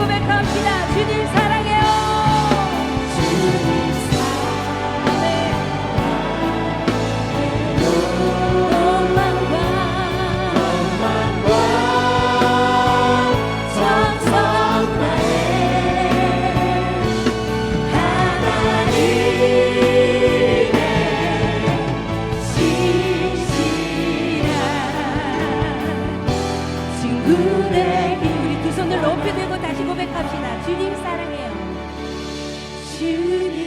고백합니다. 주님 주